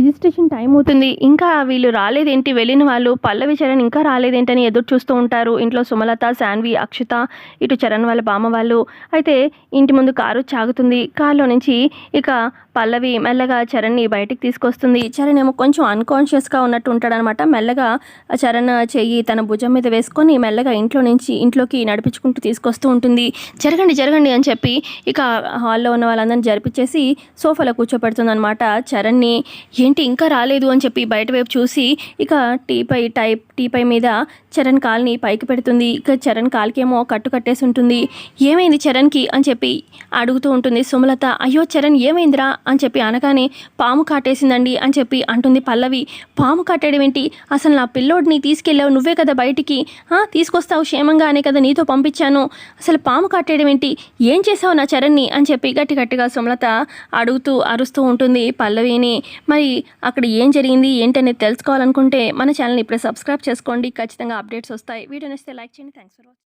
Registration time అవుతుంది. ఇంకా వీళ్ళు రాలేదేంటి? వెళ్ళిన వాళ్ళు పల్లవి చరణ్ ఇంకా రాలేదేంటని ఎదురు చూస్తూ ఉంటారు. ఇంట్లో సుమలత శాన్వి అక్షిత ఇటు చరణ్ వాళ్ళ బామ్మ వాళ్ళు. అయితే ఇంటి ముందు కారు చాగుతుంది. కారులో నుంచి ఇక పల్లవి మెల్లగా చరణ్ని బయటికి తీసుకొస్తుంది. చరణ్ ఏమో కొంచెం అన్కాన్షియస్గా ఉన్నట్టు ఉంటాడనమాట. మెల్లగా చరణ్ చెయ్యి తన భుజం మీద వేసుకొని మెల్లగా ఇంట్లో నుంచి ఇంట్లోకి నడిపించుకుంటూ తీసుకొస్తూ ఉంటుంది. జరగండి జరగండి అని చెప్పి ఇక హాల్లో ఉన్న వాళ్ళందరిని జరిపించేసి సోఫాలో కూర్చోపెడుతుంది అనమాట చరణ్ని. ఏంటి ఇంకా రాలేదు అని చెప్పి బయట వైపు చూసి ఇక టీపై టైప్ టీపై మీద చరణ్ కాల్ని పైకి పెడుతుంది. ఇక చరణ్ కాల్కేమో కట్టు కట్టేసి ఉంటుంది. ఏమైంది చరణ్కి అని చెప్పి అడుగుతూ ఉంటుంది సుమలత. అయ్యో చరణ్ ఏమైందిరా అని చెప్పి అనగానే పాము కాటేసిందండి అని చెప్పి అంటుంది పల్లవి. పాము కాటేయడం ఏంటి అసలు నా పిల్లోడిని తీసుకెళ్ళావు నువ్వే కదా బయటికి. తీసుకొస్తావు క్షేమంగానే కదా నీతో పంపించాను. అసలు పాము కాటేయడం ఏంటి ఏం చేసావు నా చరణ్ని అని చెప్పి గట్టి గట్టిగా సుమలత అడుగుతూ అరుస్తూ ఉంటుంది పల్లవిని. మరి అక్కడ ఏం జరిగింది ఏంటనేది తెలుసుకోవాలనుకుంటే మన ఛానల్ని ఇప్పుడే సబ్స్క్రైబ్ చేసుకోండి. ఖచ్చితంగా అప్డేట్స్ వస్తాయి. వీడియో నచ్చితే లైక్ చేయండి. Thanks for watching